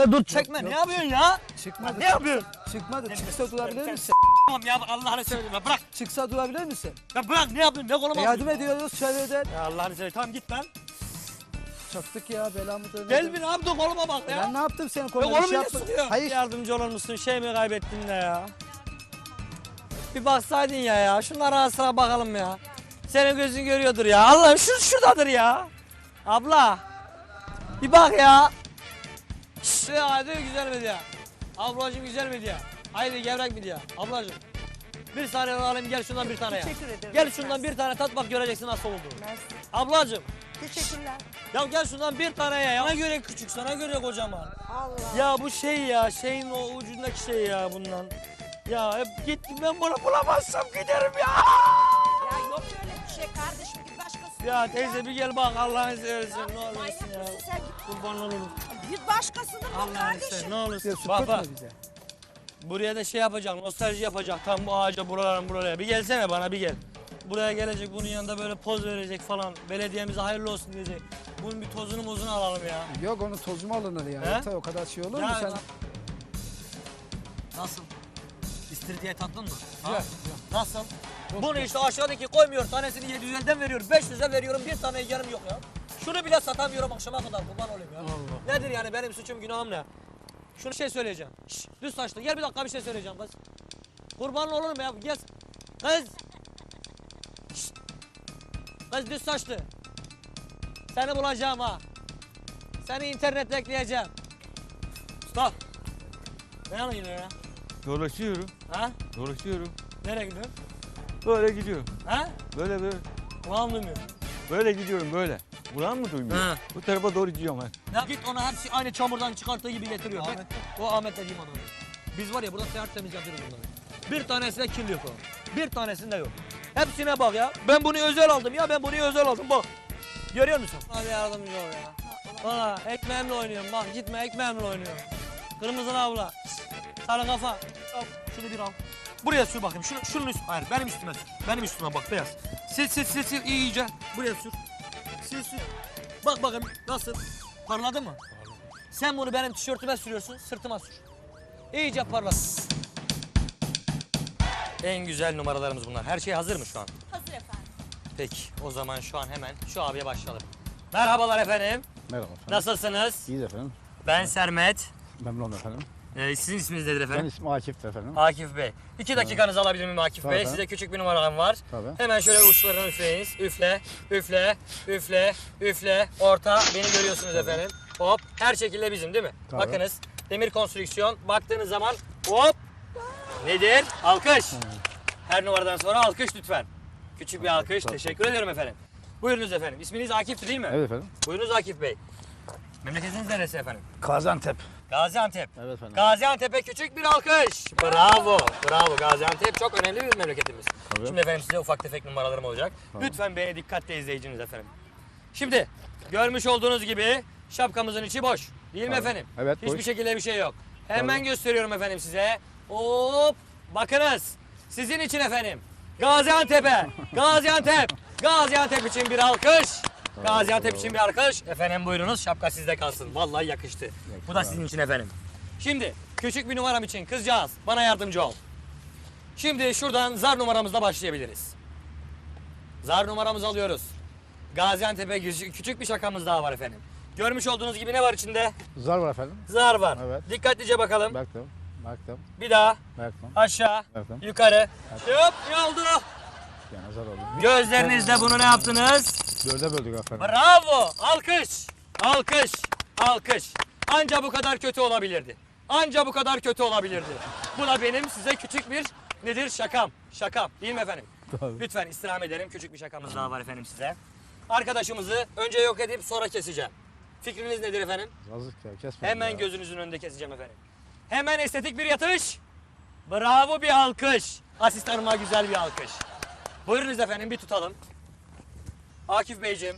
Aga dur çekme ne yapıyorsun ya? Çıkmadı. Ne yapıyorsun? Çıkmadı. Çıksa durabilir misin? Tamam ya Allah'ını seversen ya bırak. Çıksa durabilir misin? Ya bırak ne yapıyorsun ne koluma E, yardım ediyoruz çevreden. Ya Allah'ını seversen tamam git lan. Çaktık ya belamı dönüyor. Gel bir ne yaptın koluma bak ya. Ben ne yaptım senin Ya koluna? oğlum Bir şey ne yapmadım. sıkıyor? Hayır. Yardımcı olur musun? Şey mi kaybettin de ya? Bir baksaydın ya ya. Şunlara ara sıra bakalım ya. Senin gözün görüyordur ya. Allah'ım şu şuradadır ya. Abla. Bir bak ya. Hadi güzel medya. Ablacığım güzel medya. Haydi gevrek medya. Ablacığım. Bir saniye alayım gel şundan bir tane ya. Teşekkür ederim. Gel şundan bir tane tat bak göreceksin nasıl olduğunu. Mersi. Ablacığım. Teşekkürler. Ya gel şundan bir tane ya. Sana göre küçük sana göre kocaman. Allah. Ya bu şey ya, şeyin o ucundaki şey ya bundan. Ya hep gittim ben bunu bulamazsam giderim ya. Ya teyze bir gel bak Allah'ını seversen ne olursun ya. Kurban olurum. Git başkasını bul Allah'ını kardeşim. seversen ne olursun. Bak bak buraya da şey yapacak, nostalji yapacak. Tam bu ağaca buralara buralara. Bir gelsene bana bir gel. Buraya gelecek bunun yanında böyle poz verecek falan. Belediyemize hayırlı olsun diyecek. Bunun bir tozunu mozunu alalım ya. Yok onun tozu mu alınır ya? He? Yeter, o kadar şey olur mu Ya sen? Nasıl? İstiridye tattın mı? Güzel, Ha? Nasıl? Bunu işte aşağıdaki koymuyor. Tanesini 750'den veriyor. 500'e veriyorum. Bir tane yarım yok ya. Şunu bile satamıyorum akşama kadar. Kurban olayım ya. Nedir yani benim suçum günahım ne? Şunu şey söyleyeceğim. Şşş, düz saçlı. Gel bir dakika bir şey söyleyeceğim kız. Kurban olurum ya. Gel. Kız. Kız düz saçlı. Seni bulacağım ha. Seni internette ekleyeceğim. Stop. Ne gidiyor ya? Dolaşıyorum, Ha? dolaşıyorum. Nereye gidiyorsun? Böyle gidiyorum. Ha? Böyle böyle. Kulağım duymuyor. Böyle gidiyorum böyle. Buran mı duymuyor? Ha. Bu tarafa doğru gidiyorum ben. Ya git onu hepsi aynı çamurdan çıkarttığı gibi getiriyor. Ahmet. O Ahmet dediğim adam. Biz var ya burada seyahat temiz yapıyoruz bunları. Bir tanesinde kirli yok o. Bir tanesinde yok. Hepsine bak ya. Ben bunu özel aldım ya ben bunu özel aldım bak. Görüyor musun? Hadi yardımcı ol ya. Valla ekmeğimle oynuyorum bak gitme ekmeğimle oynuyorum. Kırmızı abla. Sarı kafa. Al şunu bir al. Buraya sür bakayım. Şunu, şunun üstüne. Hayır benim üstüme sür. Benim üstüme bak beyaz. Sil sil sil sil iyice. Buraya sür. Sil sil. Bak bakayım nasıl? Parladı mı? Sen bunu benim tişörtüme sürüyorsun, sırtıma sür. İyice parlat. En güzel numaralarımız bunlar. Her şey hazır mı şu an? Hazır efendim. Peki, o zaman şu an hemen şu abiye başlayalım. Merhabalar efendim. Merhaba efendim. Nasılsınız? İyiyiz efendim. Ben Sermet. Memnun efendim. Ee, sizin isminiz nedir Ben efendim? ismim Akif efendim. Akif Bey. İki dakikanızı alabilir miyim Akif Tabii Bey? efendim. Size küçük bir numaram var. Tabii. Hemen şöyle uçlarını üfleyiniz. Üfle, üfle, üfle, üfle. Orta. Beni görüyorsunuz efendim. Hop. Her şekilde bizim değil mi? Tabii. Bakınız. Demir konstrüksiyon. Baktığınız zaman hop. Nedir? Alkış. Her numaradan sonra alkış lütfen. Küçük bir alkış. Teşekkür ediyorum efendim. Buyurunuz efendim. İsminiz Akif değil mi? Evet efendim. Buyurunuz Akif Bey. Memleketiniz neresi efendim? Gaziantep. Gaziantep. Evet efendim. Gaziantep'e küçük bir alkış. Bravo. Bravo. Gaziantep çok önemli bir memleketimiz. Tabii. Şimdi efendim size ufak tefek numaralarım olacak. Lütfen beni dikkatle izleyiciniz efendim. Şimdi görmüş olduğunuz gibi şapkamızın içi boş. Değil mi Tabii. efendim? Evet, Hiçbir boş. şekilde bir şey yok. Hemen Tabii. gösteriyorum efendim size. Hop. Bakınız. Sizin için efendim. Gaziantep'e. Gaziantep. Gaziantep için bir alkış. Gaziantep için bir alkış. Efendim buyurunuz şapka sizde kalsın. Vallahi yakıştı. Bu da sizin için efendim. Şimdi küçük bir numaram için kızcağız bana yardımcı ol. Şimdi şuradan zar numaramızla başlayabiliriz. Zar numaramızı alıyoruz. Gaziantep'e küçük bir şakamız daha var efendim. Görmüş olduğunuz gibi ne var içinde? Zar var efendim. Zar var. Evet. Dikkatlice bakalım. Baktım. Baktım. Bir daha Baktım. aşağı, Baktım. yukarı. Hop ne oldu? Yani zar oldu. Gözlerinizle bunu ne yaptınız? Dörde böldük efendim. Bravo! Alkış! Alkış! Alkış! Anca bu kadar kötü olabilirdi. Anca bu kadar kötü olabilirdi. Bu da benim size küçük bir nedir? Şakam. Şakam. Değil mi efendim? Tabii. Lütfen istirham ederim. Küçük bir şakamız daha var efendim size. Arkadaşımızı önce yok edip sonra keseceğim. Fikriniz nedir efendim? Yazık ya kesme. Hemen ya. gözünüzün önünde keseceğim efendim. Hemen estetik bir yatış. Bravo bir alkış. Asistanıma güzel bir alkış. Buyurunuz efendim bir tutalım. Akif Beyciğim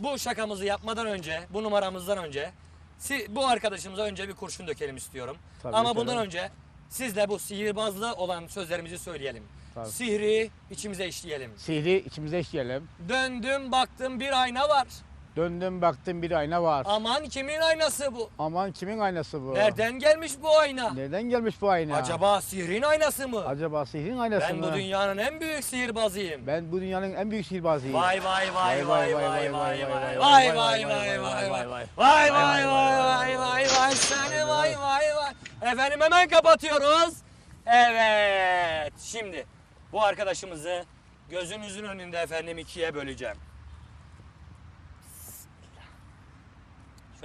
bu şakamızı yapmadan önce, bu numaramızdan önce si- bu arkadaşımıza önce bir kurşun dökelim istiyorum. Tabii Ama ki bundan de. önce sizle bu sihirbazlı olan sözlerimizi söyleyelim. Tabii. Sihri içimize işleyelim. Sihri içimize işleyelim. Döndüm baktım bir ayna var. Döndüm baktım bir ayna var. Aman kimin aynası bu? Aman kimin aynası bu? Nereden gelmiş bu ayna? Nereden gelmiş bu ayna? Acaba sihrin aynası mı? Acaba sihrin aynası Ben mı? bu dünyanın en büyük sihirbazıyım. Ben bu dünyanın en büyük sihirbazıyım. Vay vay vay vay vay vay vay vay vay, vay vay, vay vay, vay vay vay, vay vay vay vay vay vay vay seni vay vay vay. Efendim hemen kapatıyoruz. Evet. Şimdi bu arkadaşımızı gözünüzün önünde efendim ikiye böleceğim.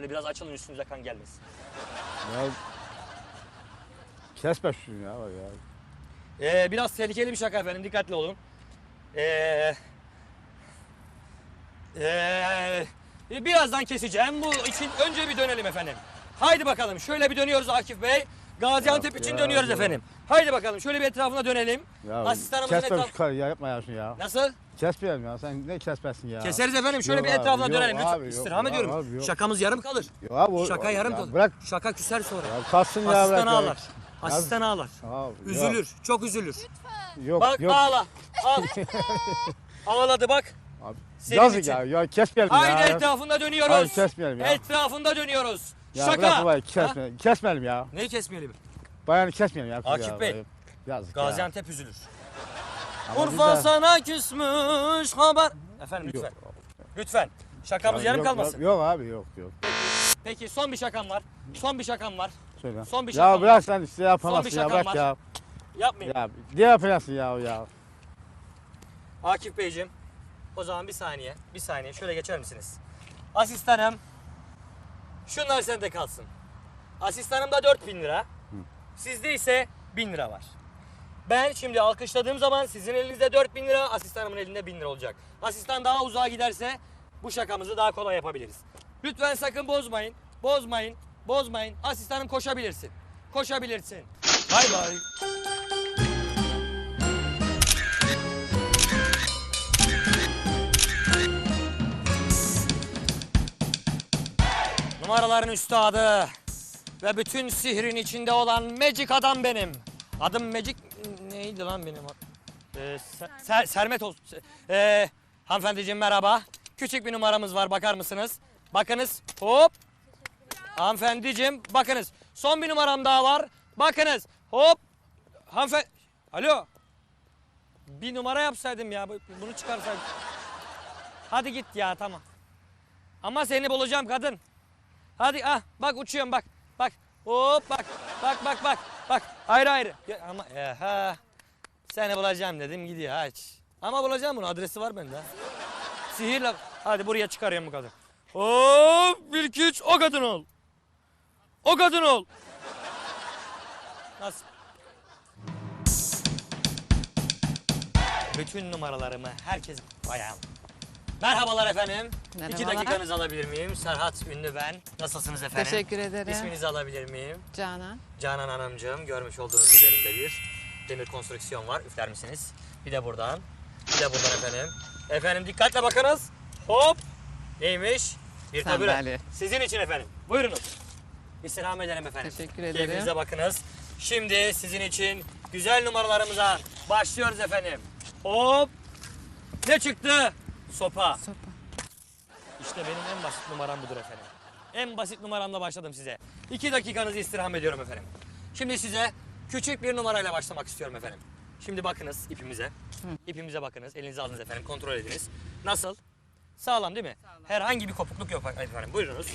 Şöyle biraz açılın üstünüze kan gelmesin. Ya, kesme şunu ya. bak ya. Ee, biraz tehlikeli bir şaka efendim dikkatli olun. Ee, ee, birazdan keseceğim. Bu için önce bir dönelim efendim. Haydi bakalım şöyle bir dönüyoruz Akif Bey. Gaziantep Yok için ya, dönüyoruz yok. efendim. Haydi bakalım şöyle bir etrafına dönelim. Ya Asistanımızın kesme etraf- şu karı ya yapma ya şunu ya. Nasıl? Kesmeyelim ya sen ne kesmesin ya. Keseriz efendim. Şöyle Yok bir abi, etrafına yok dönelim. Lütfen abi, yok istirham abi, ediyorum. abi, yok. Şakamız yarım kalır. Yok abi, o- Şaka yarım ya kalır. Bırak. Şaka küser sonra. Ya kalsın ya Asistan bırak. ya. ağlar. Asistan ağlar. Abi, Üzülür. Çok üzülür. Yok yok. Bak yok. ağla. Al. Ağladı bak. Abi, Senin Yazık için. ya. Ya kesmeyelim Haydi ya. etrafında dönüyoruz. Hayır, kesmeyelim ya. Etrafında dönüyoruz. Ya Şaka. bırak babayı Ha? kesmeyelim. Kesmeyelim ya. Neyi kesmeyelim? Bayanı kesmeyelim ya. kız Akif ya, Bey. Yazık ya. Gaziantep üzülür. Urfa sana küsmüş haber. Efendim lütfen. Lütfen. Şakamız Ya, yarım kalmasın. Yok, abi yok yok. Peki son bir şakam var. Son bir şakam var. Söyle. Son bir şakam Ya bırak sen işte yapamazsın ya şakam bırak var. ya. Yapmayın. Ya ne yapıyorsun ya ya. Akif Beyciğim. O zaman bir saniye. Bir saniye. Şöyle geçer misiniz? Asistanım. Şunlar sende kalsın. Asistanımda 4000 lira. Sizde ise 1000 lira var. Ben şimdi alkışladığım zaman sizin elinizde 4000 lira, asistanımın elinde 1000 lira olacak. Asistan daha uzağa giderse bu şakamızı daha kolay yapabiliriz. Lütfen sakın bozmayın. Bozmayın. Bozmayın. Asistanım koşabilirsin. Koşabilirsin. Bay bay. Numaraların üstadı ve bütün sihrin içinde olan Magic adam benim. Adım Magic neydi lan benim? Ee, Ser- Ser- Sermet olsun. Ee, hanımefendiciğim merhaba. Küçük bir numaramız var bakar mısınız? Bakınız hop. Hanımefendiciğim bakınız. Son bir numaram daha var. Bakınız hop. Hanımefendi. Alo. Bir numara yapsaydım ya. bu- Bunu çıkarsaydım. Hadi git ya tamam. Ama seni bulacağım kadın. Hadi ah bak uçuyorum bak. Bak hop bak. Bak bak bak. Bak ayrı ayrı. Ya, ama ha. Seni bulacağım dedim gidiyor aç. Ama bulacağım bunu adresi var bende. Sihirle. Hadi buraya çıkarıyorum bu kadın. Hop bir iki üç o kadın ol. O kadın ol. Nasıl? Bütün numaralarımı herkes bayağı. Merhabalar efendim. İki Merhabalar. dakikanızı alabilir miyim? Serhat Ünlü ben. Nasılsınız efendim? Teşekkür ederim. İsminizi alabilir miyim? Canan. Canan Hanımcığım görmüş olduğunuz gibi elimde bir demir konstrüksiyon var. Üfler misiniz? Bir de buradan. Bir de buradan efendim. Efendim dikkatle bakınız. Hop. Neymiş? Bir tabure. Sizin için efendim. Buyurunuz. İstirham ederim efendim. Teşekkür ederim. Keyfinize bakınız. Şimdi sizin için güzel numaralarımıza başlıyoruz efendim. Hop. Ne çıktı? Sopa. Sopa. İşte benim en basit numaram budur efendim. En basit numaramla başladım size. İki dakikanızı istirham ediyorum efendim. Şimdi size küçük bir numarayla başlamak istiyorum efendim. Şimdi bakınız ipimize. İpimize bakınız. Elinize alınız efendim. Kontrol ediniz. Nasıl? Sağlam değil mi? Herhangi bir kopukluk yok efendim. Buyurunuz.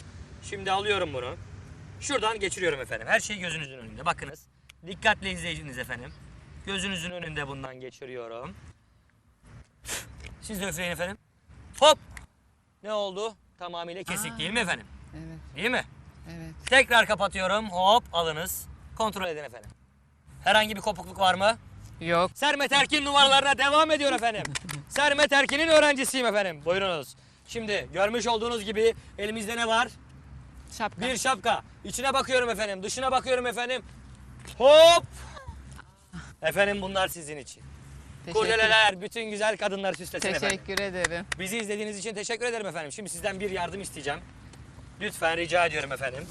Şimdi alıyorum bunu. Şuradan geçiriyorum efendim. Her şey gözünüzün önünde. Bakınız. Dikkatli izleyiciniz efendim. Gözünüzün önünde bundan geçiriyorum. Siz de üfleyin efendim. Hop! Ne oldu? Tamamıyla kesik değil mi efendim? Evet, Değil mi? evet. Tekrar kapatıyorum. Hop alınız. Kontrol edin efendim. Herhangi bir kopukluk var mı? Yok. Sermet Erkin numaralarına devam ediyor efendim. Sermet Erkin'in öğrencisiyim efendim. Buyurunuz. Şimdi görmüş olduğunuz gibi elimizde ne var? Şapka. Bir şapka. İçine bakıyorum efendim. Dışına bakıyorum efendim. Hop! Efendim bunlar sizin için. Teşekkür, Kurdeleler, bütün güzel kadınlar süslesin efendim. teşekkür ederim. Bizi izlediğiniz için teşekkür ederim efendim. Şimdi sizden bir yardım isteyeceğim. Lütfen rica ediyorum efendim.